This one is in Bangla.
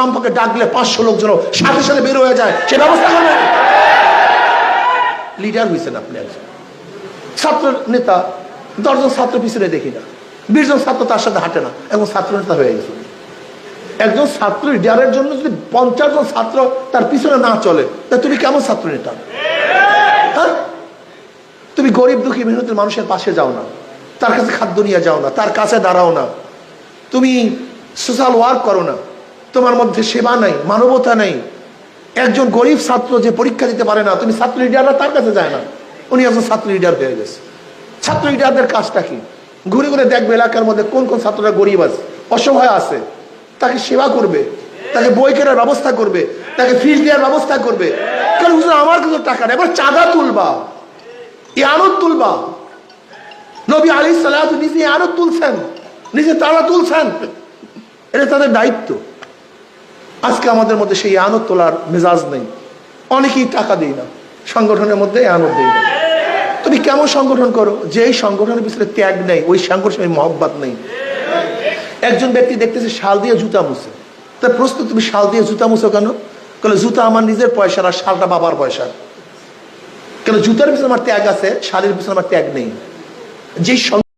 কমপক্ষে ডাকলে পাঁচশো লোকজন সাথে সাথে বের হয়ে যায়, সে ব্যবস্থা করবে লিডার হয়েছেন আপনি একজন। ছাত্র নেতা, দশজন ছাত্র পিছনে দেখি না। বিশ জন ছাত্র তার সাথে হাঁটে না এখন ছাত্র নেতা হয়ে গেছে। একজন ছাত্র লিডারের জন্য যদি পঞ্চাশ জন ছাত্র তার পিছনে না চলে, তা তুমি কেমন ছাত্র নেতা? হ্যাঁ? তুমি গরিব, দুঃখী, মেহনতের মানুষের পাশে যাও না। তার কাছে খাদ্য নিয়ে যাও না, তার কাছে দাঁড়াও না। তুমি সোশ্যাল ওয়ার্ক করো না। তোমার মধ্যে সেবা নাই, মানবতা নেই। একজন গরিব ছাত্র যে পরীক্ষা দিতে পারে না, তুমি ছাত্র লিডাররা তার কাছে যায় না। উনি একজন ছাত্র লিডার হয়ে গেছে। ছাত্র লিডারদের কাজটা কি? ঘুরে ঘুরে দেখবে এলাকার মধ্যে কোন কোন ছাত্ররা গরিব আছে, অসহায় আছে। তাকে সেবা করবে, তাকে বই কেনার ব্যবস্থা করবে, তাকে ফিস দেওয়ার ব্যবস্থা করবে। কারণ আমার কিছু টাকা নেই, এবার চাঁদা তুলবা এ ইয়ানত তুলবা। নবী আলী সালাহ নিজে ইয়ানত তুলছেন, নিজে তারা তুলছেন। এটা তাদের দায়িত্ব। আজকে আমাদের মধ্যে সেই আনত তোলার মেজাজ নেই। অনেকেই টাকা দেই না, সংগঠনের মধ্যে আনত দেই না। তুমি কেমন সংগঠন করো? যেই সংগঠনের পিছনে ত্যাগ নেই, ওই সংগঠনের মহব্বত নেই। একজন ব্যক্তি দেখতেছে শাল দিয়ে জুতা মুছে। তার প্রশ্ন, তুমি শাল দিয়ে জুতা মুছো কেন? কেন জুতা আমার নিজের পয়সা আর শালটা বাবার পয়সা কেন জুতার পিছনে আমার ত্যাগ আছে, শালের পিছনে আমার ত্যাগ নেই? সং-